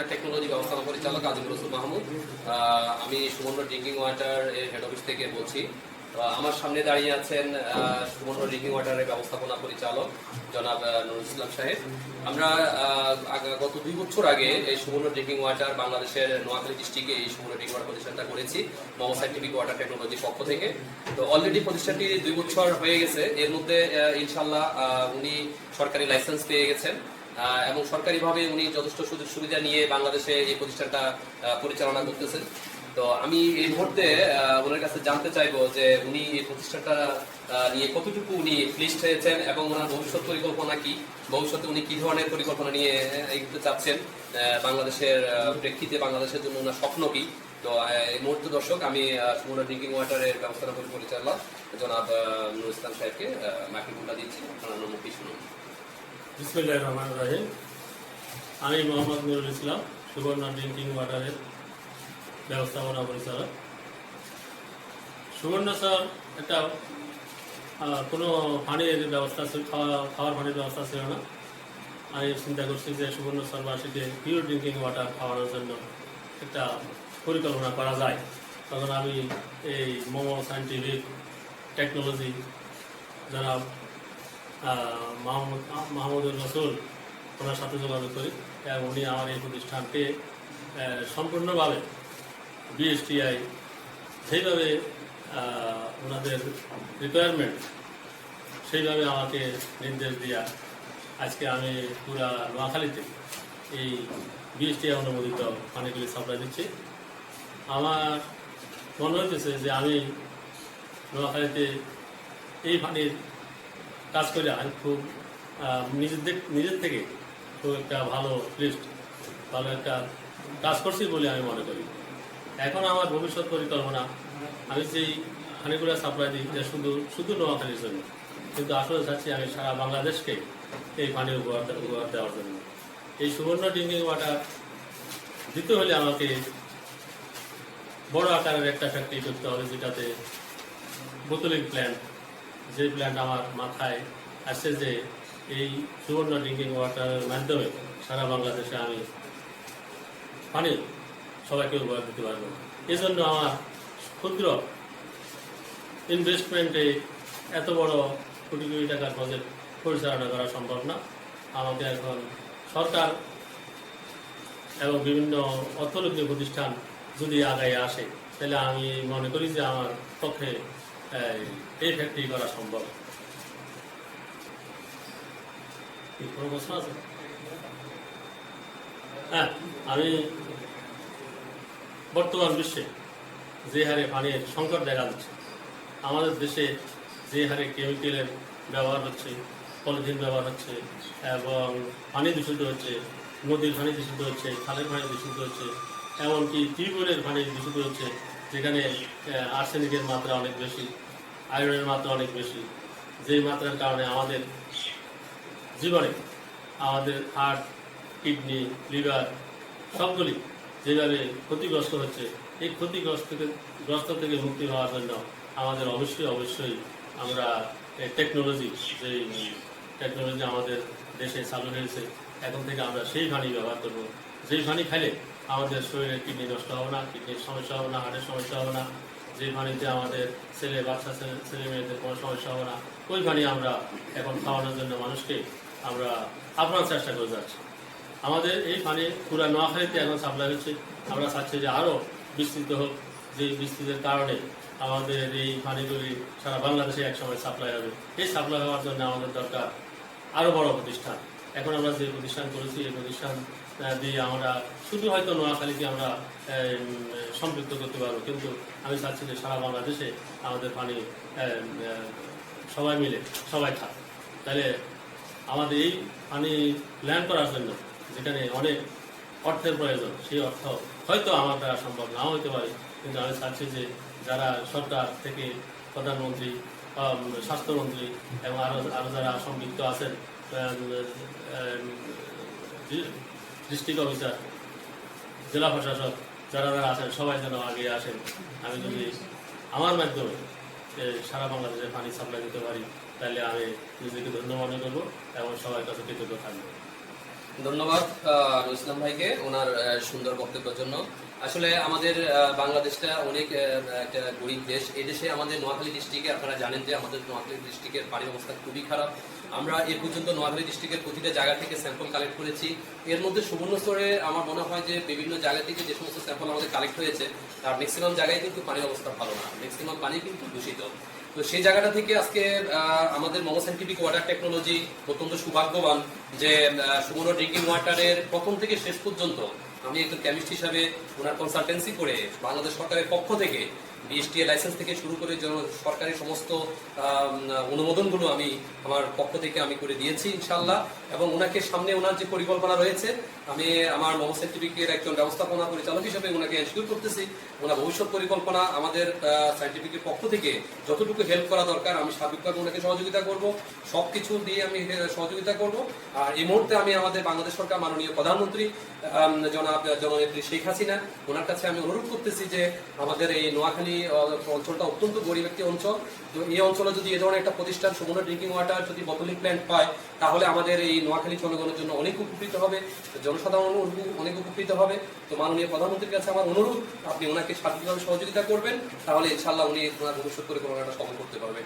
Water technology ব্যবস্থাপনা পরিচালক আজিম রসুল মাহমুদ। আমি সুবর্ণ ড্রিঙ্কিং ওয়াটার এর হেড অফিস থেকে বলছি। আমার সামনে দাঁড়িয়ে আছেন সুবর্ণ ড্রিঙ্কিং ওয়াটারের ব্যবস্থাপনা পরিচালক জনাব নুরুল ইসলাম সাহেব। আমরা গত দুই বছর আগে এই সুবর্ণ ড্রিঙ্কিং ওয়াটার বাংলাদেশের নোয়াখালী ডিস্ট্রিক্টে এই সুবর্ণ ড্রিঙ্কিং ওয়াটার প্রতিষ্ঠানটা করেছি মহ সাইন্টিফিক ওয়াটার টেকনোলজি পক্ষ থেকে। তো অলরেডি প্রতিষ্ঠানটি দুই বছর হয়ে গেছে। এর মধ্যে ইনশাল্লাহ উনি সরকারি লাইসেন্স পেয়ে গেছেন। এবং সরকারিভাবে উনি যথেষ্ট সুযোগ সুবিধা নিয়ে বাংলাদেশে এই প্রতিষ্ঠানটা পরিচালনা করতেছেন। তো আমি এই মুহূর্তে ওনার কাছে জানতে চাইব যে উনি এই প্রতিষ্ঠানটা নিয়ে কতটুকু উনি ক্লিষ্ট হয়েছেন এবং ওনার ভবিষ্যৎ পরিকল্পনা কি? ভবিষ্যতে উনি কি ধরনের পরিকল্পনা নিয়ে এগোতে চাচ্ছেন? বাংলাদেশের প্রেক্ষিতে বাংলাদেশের জন্য ওনার স্বপ্ন কি? তো এই মুহূর্তে দর্শক, আমি সুমনা ড্রিঙ্কিং ওয়াটারের ব্যবস্থাপনা পরিচালক জনাব নুরুল ইসলাম সাহেবকে মাইক্রোফোনটা দিচ্ছি। ওনার মুখে শুনুন। বিসমিল্লাহ রহমান রাহিম। আমি মোহাম্মদ নুরুল ইসলাম সুবর্ণ ড্রিঙ্কিং ওয়াটারের ব্যবস্থাপনা পরিচালক। সুবর্ণ স্যার, একটা কোনো পানির ব্যবস্থা খাওয়া, খাওয়ার পানির ব্যবস্থা ছিল না। আমি চিন্তা করছি যে সুবর্ণ স্যারবাসীকে পিওর ড্রিঙ্কিং ওয়াটার খাওয়ানোর জন্য একটা পরিকল্পনা করা যায়। তখন আমি এই মোমো সায়েন্টিফিক টেকনোলজি, যারা মাহমুদ মাহমুদুল রসুল ওনার সাথে যোগাযোগ করি এবং উনি আমার এই প্রতিষ্ঠানকে সম্পূর্ণভাবে বিএসটিআই সেইভাবে ওনাদের রিকোয়ারমেন্ট সেইভাবে আমাকে নির্দেশ দেওয়া আজকে আমি পুরা নোয়াখালীতে এই বিএসটিআই অনুমোদিত পানিগুলি সাপ্লাই দিচ্ছি। আমার মনে হইতেছে যে আমি নোয়াখালীতে এই পানির কাজ করে আমি খুব আহ, নিজের থেকে খুব একটা ভালো লিস্ট ভালো একটা কাজ করছি বলে আমি মনে করি। এখন আমার ভবিষ্যৎ পরিকল্পনা আমি যেই পানিগুলো সাপ্লাই দিই যে শুধু শুধু নোয়াখালীর জন্য। কিন্তু আসলে চাচ্ছি আমি সারা বাংলাদেশকে এই পানি উপহার উপহার দেওয়ার জন্য। এই সুবর্ণ ড্রিঙ্কিং ওয়াটার দিতে হলে আমাকে বড় আকারের একটা ফ্যাক্টরি করতে হবে যেটাতে বোতলিং প্ল্যান্ট যে আমার মাথায় আসছে যে এই সুবর্ণ ড্রিঙ্কিং ওয়াটারের মাধ্যমে সারা বাংলাদেশে আমি পানি সবাইকে উপহার দিতে পারব। এই জন্য আমার ক্ষুদ্র ইনভেস্টমেন্টে এত বড় কোটি কোটি টাকার প্রজেক্ট পরিচালনা করা সম্ভব না। আমাকে এখন সরকার এবং বিভিন্ন অর্থনৈতিক প্রতিষ্ঠান যদি আগায় আসে, তাহলে আমি মনে করি যে আমার পক্ষে এই, ফ্যাক্টরি করা সম্ভব। কোনো প্রশ্ন আছে? হ্যাঁ আমি বর্তমান বিশ্বে যে হারে পানির সংকট দেখা যাচ্ছে আমাদের দেশে যে হারে কেমিক্যালের ব্যবহার হচ্ছে পলিথিন ব্যবহার হচ্ছে এবং পানি দূষিত হচ্ছে নদীর পানি দূষিত হচ্ছে খালের পানি দূষিত হচ্ছে এমনকি টিউবওয়েলের পানি দূষিত হচ্ছে যেখানে আর্সেনিকের মাত্রা অনেক বেশি, আয়রনের মাত্রা অনেক বেশি, যেই মাত্রার কারণে আমাদের জীবনে আমাদের হার্ট কিডনি লিভার সবগুলি যেভাবে ক্ষতিগ্রস্ত হচ্ছে, এই ক্ষতিগ্রস্ত থেকে, গ্রস্ত থেকে মুক্তি হওয়ার জন্য আমাদের অবশ্যই অবশ্যই আমরা টেকনোলজি যে টেকনোলজি আমাদের দেশে চালু হয়েছে, এখন থেকে আমরা সেই পানি ব্যবহার করব। যেই পানি খাইলে আমাদের শরীরে কিডনি নষ্ট হবে না, কিডনির সমস্যা হবে না হার্টের সমস্যা হবে না, যে পানিতে আমাদের ছেলে, বাচ্চা, ছেলে মেয়েদের কোনো সমস্যা হবে না, ওই পানি আমরা এখন খাওয়ানোর জন্য মানুষকে আমরা আপ্রাণ চেষ্টা করে যাচ্ছি। আমাদের এই পানি পুরা নোয়াখালীতে এখন সাপ্লাই হচ্ছে। আমরা চাচ্ছি যে আরও বিস্তৃত হোক, যে বিস্তৃতের কারণে আমাদের এই পানিগুলি সারা বাংলাদেশে একসময় সাপ্লাই হবে। এই সাপ্লাই হওয়ার জন্য আমাদের দরকার আরও বড় প্রতিষ্ঠান। এখন আমরা যে প্রতিষ্ঠান করেছি, এই প্রতিষ্ঠান দিয়ে আমরা শুধু হয়তো নোয়াখালীকে আমরা সম্পৃক্ত করতে পারব, কিন্তু আমি চাচ্ছি যে সারা বাংলাদেশে আমাদের পানি সবাই মিলে, সবাই খাক। তাহলে আমাদের এই পানি ল্যান্ড করার জন্য যেখানে অনেক অর্থের প্রয়োজন, সেই অর্থ হয়তো আমার দ্বারা সম্ভব নাও হতে পারে, কিন্তু আমি চাচ্ছি যে যারা সরকার থেকে প্রধানমন্ত্রী স্বাস্থ্যমন্ত্রী এবং আরও আরও যারা সম্পৃক্ত আছেন ডিস্ট্রিক্ট অফিসার জেলা প্রশাসক যারা যারা আছেন, সবাই যেন আগে আসেন। আমি যদি আমার মাধ্যমে সারা বাংলাদেশে পানি সাপ্লাই দিতে পারি, তাহলে আমি নিজেকে ধন্য মনে করব এবং সবাই কাছে কৃতজ্ঞ থাকব। ধন্যবাদ ইসলাম ভাইকে ওনার সুন্দর বক্তব্যের জন্য। আসলে আমাদের বাংলাদেশটা অনেক একটা গরিব দেশ। এই দেশে আমাদের নোয়াখালী ডিস্ট্রিক্টে আপনারা জানেন যে আমাদের নোয়াখালী ডিস্ট্রিক্টের পানির অবস্থা খুবই খারাপ। আমরা এ পর্যন্ত নোয়াখালী ডিস্ট্রিক্টের প্রতিটা জায়গা থেকে স্যাম্পল কালেক্ট করেছি। এর মধ্যে সুবর্ণস্তরে আমার মনে হয় যে বিভিন্ন জায়গা থেকে যে সমস্ত স্যাম্পল আমাদের কালেক্ট হয়েছে, তার ম্যাক্সিমাম জায়গায় কিন্তু পানির অবস্থা ভালো না। ম্যাক্সিমাম পানি কিন্তু দূষিত। তো সেই জায়গাটা থেকে আজকে আমাদের মমো সাইন্টিফিক ওয়াটার টেকনোলজি অত্যন্ত সৌভাগ্যবান যে সুবর্ণ ড্রিঙ্কিং ওয়াটারের প্রথম থেকে শেষ পর্যন্ত আমি একজন কেমিস্ট হিসাবে ওনার কনসালটেন্সি করে বাংলাদেশ সরকারের পক্ষ থেকে বিএসটিএ লাইসেন্স থেকে শুরু করে সরকারি সমস্ত অনুমোদনগুলো আমি আমার পক্ষ থেকে আমি করে দিয়েছি ইনশাল্লাহ এবং ওনাকে সামনে ওনার যে পরিকল্পনা রয়েছে, আমি আমার মহো সাইন্টিফিকের একজন ব্যবস্থাপনা পরিচালক হিসেবে ওনাকে এনশিওর করতেছি। ওনার ভবিষ্যৎ পরিকল্পনা আমাদের সাইন্টিফিকের পক্ষ থেকে যতটুকু হেল্প করা দরকার, আমি সার্বিকভাবে ওনাকে সহযোগিতা করব। সব কিছু দিয়ে আমি সহযোগিতা করব। আর এই মুহূর্তে আমি আমাদের বাংলাদেশ সরকার মাননীয় প্রধানমন্ত্রী জনাব, জননেত্রী শেখ হাসিনা ওনার কাছে আমি অনুরোধ করতেছি যে আমাদের এই নোয়াখালী আহ, অঞ্চলটা অত্যন্ত গরিব একটি অঞ্চল তো এই অঞ্চলে যদি এ ধরনের একটা প্রতিষ্ঠান সমুদ্র ড্রিঙ্কিং ওয়াটার যদি বটলিং প্ল্যান্ট পায় তাহলে আমাদের এই নোয়াখালী জনগণের জন্য অনেক উপকৃত হবে জনসাধারণ অনেক উপকৃত হবে। তো মাননীয় প্রধানমন্ত্রীর কাছে আমার অনুরোধ আপনি ওনাকে সার্বিকভাবে সহযোগিতা করবেন তাহলে ইনশাল্লাহ উনি ওনার ভবিষ্যৎ পরিকল্পনাটা সফল করতে পারবে।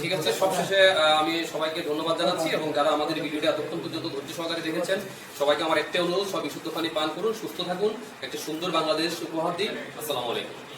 ঠিক আছে সবশেষে আমি সবাইকে ধন্যবাদ জানাচ্ছি এবং যারা আমাদের ভিডিওটি এতক্ষণ পর্যন্ত ধৈর্য সহকারে দেখেছেন সবাইকে আমার একটাই অনুরোধ সব বিশুদ্ধ পানি পান করুন সুস্থ থাকুন একটা সুন্দর বাংলাদেশ উপহার দিন। আসসালামু আলাইকুম।